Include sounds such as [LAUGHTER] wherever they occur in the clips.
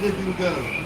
de Bingano.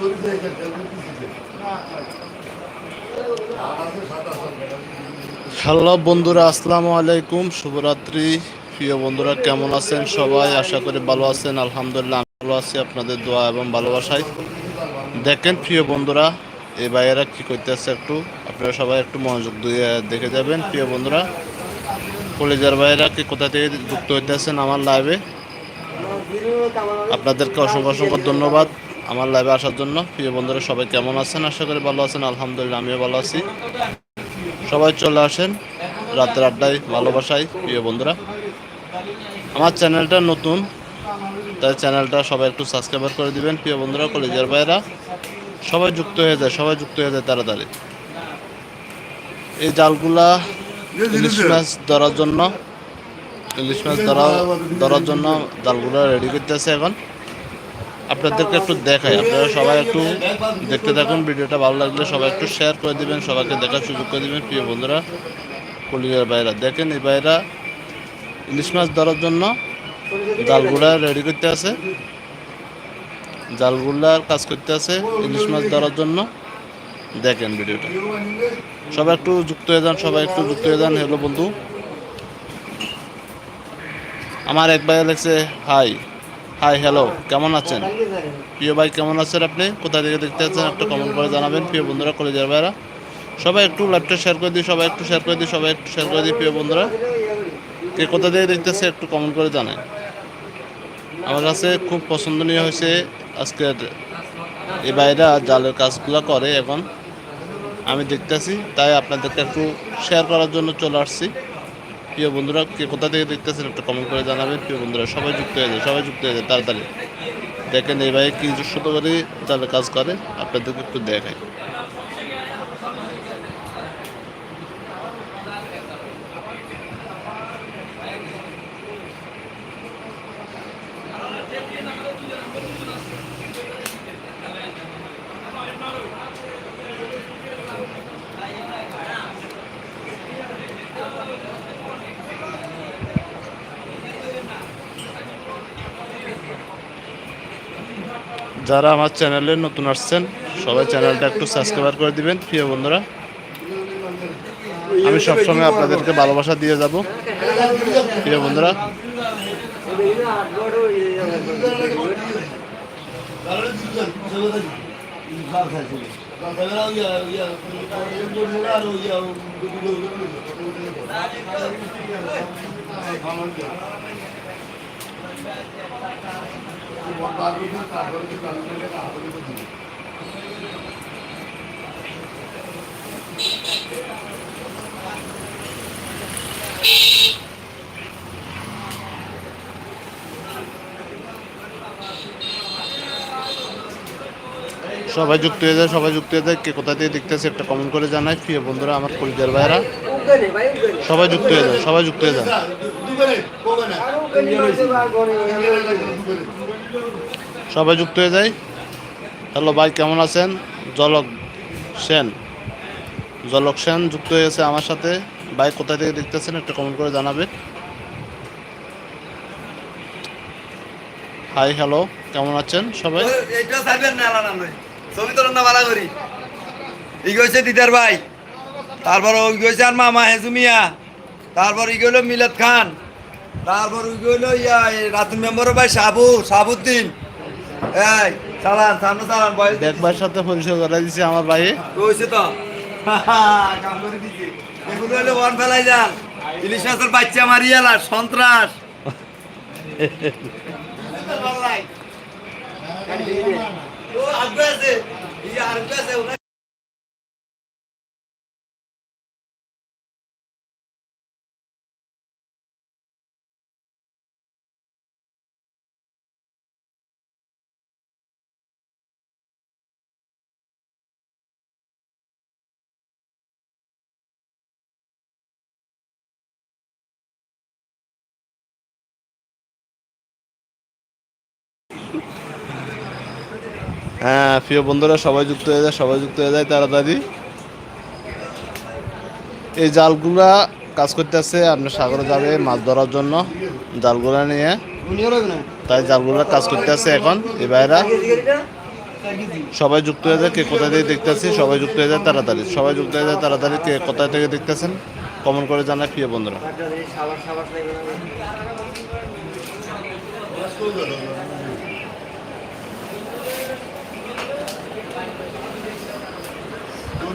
बंद है काका হ্যালো বন্ধুরা আসসালামু আলাইকুম শুভরাত্রি প্রিয় বন্ধুরা, কেমন আছেন সবাই? আশা করি ভালো আছেন। আলহামদুলিল্লাহ ভালো আছি। আপনাদের দোয়া এবং ভালোবাসায়। দেখেন প্রিয় বন্ধুরা, এই ভাইয়েরা কী করতেছে একটু? আপনারা সবাই একটু মনোযোগ দিয়ে দেখে যাবেন। প্রিয় বন্ধুরা, কলেজের ভাইয়েরা কি কোথা থেকে যুক্ত হইতেছেন আমার লাইভে আপনাদেরকে অসংখ্য অসংখ্য ধন্যবাদ আমার লাইভে আসার জন্য। প্রিয় বন্ধুরা, সবাই কেমন আছেন? আশা করি ভালো আছেন। আলহামদুলিল্লাহ, আমিও ভালো আছি। সবাই চলে আসেন রাতের আড্ডায় ভালোবাসায়, প্রিয় বন্ধুরা। আমার চ্যানেলটা নতুন, তাই চ্যানেলটা সবাই একটু সাবস্ক্রাইবার করে দিবেন। প্রিয় বন্ধুরা, কলেজের ভাইরা সবাই যুক্ত হয়ে যায়, সবাই যুক্ত হয়ে যায় তাড়াতাড়ি। এই জালগুলা ইলিশ মাছ ধরার জন্য, ইলিশ মাছ ধরা, ধরার জন্য জালগুলা রেডি করতেছে এখন। আপনাদেরকে একটু দেখাই, আপনারা সবাই একটু দেখতে থাকুন, ভিডিওটা ভালো লাগলে সবাই একটু শেয়ার করে দিবেন, সবাইকে দেখার সুযোগ করে দিবেন। প্রিয় বন্ধুরা, কলিজার বাইরা, দেখেন এই বাইরা ইলিশ মাছ ধরার জন্য জালগুলা রেডি করতে আছে। জালগুলার কাজ করতে আছে ইলিশ মাছ ধরার জন্য। দেখেন ভিডিওটা। সবাই একটু যুক্ত হয়ে যান, সবাই একটু যুক্ত হয়ে যান। হ্যালো বন্ধু। আমার এক ভাই লেগছে হাই হাই, হ্যালো, কেমন আছেন? প্রিয় ভাই, কেমন আছেন আপনি? কোথা থেকে দেখতে আছেন? একটা কমেন্ট করে জানাবেন, প্রিয় বন্ধুরা, কলেজের ভাইরা সবাই একটু ল্যাপটপ শেয়ার করে দিই, সবাই একটু শেয়ার করে দিই, সবাই একটু শেয়ার করে দিই, প্রিয় বন্ধুরা। কে কোথা থেকে দেখতেছে একটু কমেন্ট করে জানাই। আমার কাছে খুব পছন্দনীয় হয়েছে আজকের এই ভাইরা জালের কাজগুলো করে এখন আমি দেখতেছি, তাই আপনাদেরকে একটু শেয়ার করার জন্য চলে আসছি। প্রিয় বন্ধুরা কে কোথা থেকে দেখতেছেন একটা কমেন্ট করে জানাবেন। প্রিয় বন্ধুরা, সবাই যুক্ত হয়ে যায় সবাই যুক্ত হয়ে যায় তাড়াতাড়ি। দেখেন এই ভাই কি সুতো করে জালের কাজ করে, আপনাদেরকে একটু দেখাই। যারা আমার চ্যানেলে নতুন আসছেন, সবাই চ্যানেলটা একটু সাবস্ক্রাইব করে দিবেন, প্রিয় বন্ধুরা। আমি সবসময় আপনাদেরকে ভালোবাসা দিয়ে যাব, প্রিয় বন্ধুরা। সবাই যুক্ত হয়ে যায়, সবাই যুক্ত হয়ে যায়। কে কোথা দিয়ে দেখতেছে একটা কমেন্ট করে জানাই। প্রিয় বন্ধুরা, আমার পরিবার ভাইরা সবাই যুক্ত হয়ে যায়, সবাই যুক্ত হয়ে যায়। সবাই যুক্ত হয়ে যায় হ্যালো ভাই, কেমন আছেন? জলক সেন। জলক সেন যুক্ত হয়েছে আমার সাথে। ভাই কোথা থেকে দেখতেছেন একটা কমেন্ট করে জানাবেন। হাই হ্যালো কেমন আছেন সবাই? করি। ই দিদার ভাই। তারপর ওই গেছে আর মামা হেজুমিয়া তারপর ই মিলাদ খান। তারপর ওই গেল ইয়া রাতুল মেম্বার ভাই সাবু সাবুদ্দিন। এই চালান সামনে চালান বয়স দেখবার সাথে পরিচয় করে দিছি আমার ভাই। কইছে তো? কাম করে দিছি। এগুলো হলো ওয়ান ফেলাই যান। ইলিশ মাছের বাচ্চা মারিয়ালা সন্ত্রাস। [LAUGHS] ও আগ্রহ আছে আগ্রহ আছে হ্যাঁ প্রিয় বন্ধুরা, সবাই যুক্ত হয়ে যায়, সবাই যুক্ত হয়ে যায় তাড়াতাড়ি। এই জালগুলা কাজ করতেছে, আপনার সাগরে যাবে, মাছ ধরার জন্য জালগুলা নিয়ে। তাই জালগুলা কাজ করতেছে এখন, এই ভাইরা। সবাই যুক্ত হয়ে যায়, কে কোথা থেকে দেখতেছি, সবাই যুক্ত হয়ে যায় তাড়াতাড়ি। সবাই যুক্ত হয়ে যায় তাড়াতাড়ি, কে কোথা থেকে দেখতেছেন কমেন্ট করে জানায়, প্রিয় বন্ধুরা।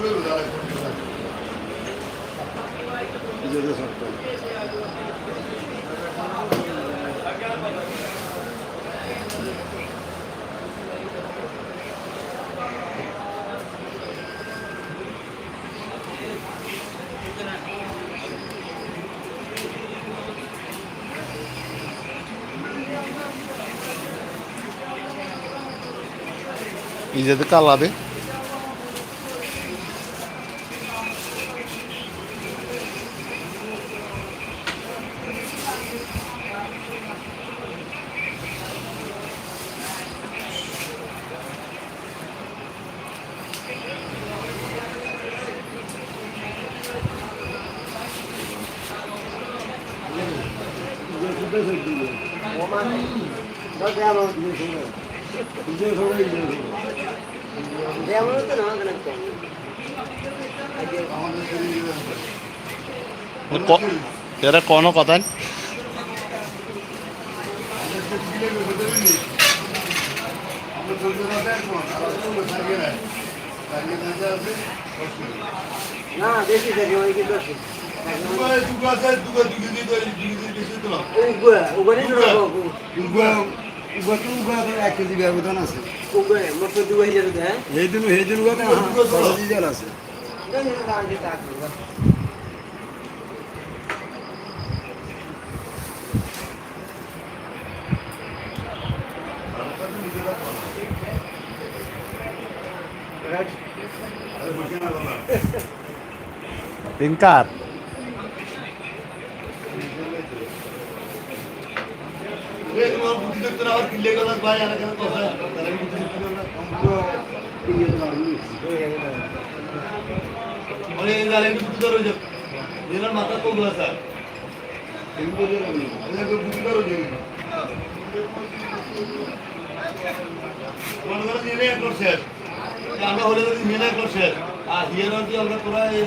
Is it the color of it? ক- এরা কোনো কথা? না বেশি থাকে ওই কি উগরে উগরে এক কেজি ব্যবধান আছে উগরে মত দুই হাজার দেয় এই দিন এই দিন ডিজেল আছে পিঙ্কার মাথা কমলা স্যার মনে আমরা হলে নির্ণয় করছে আর হিয়ার আমরা তোরা এই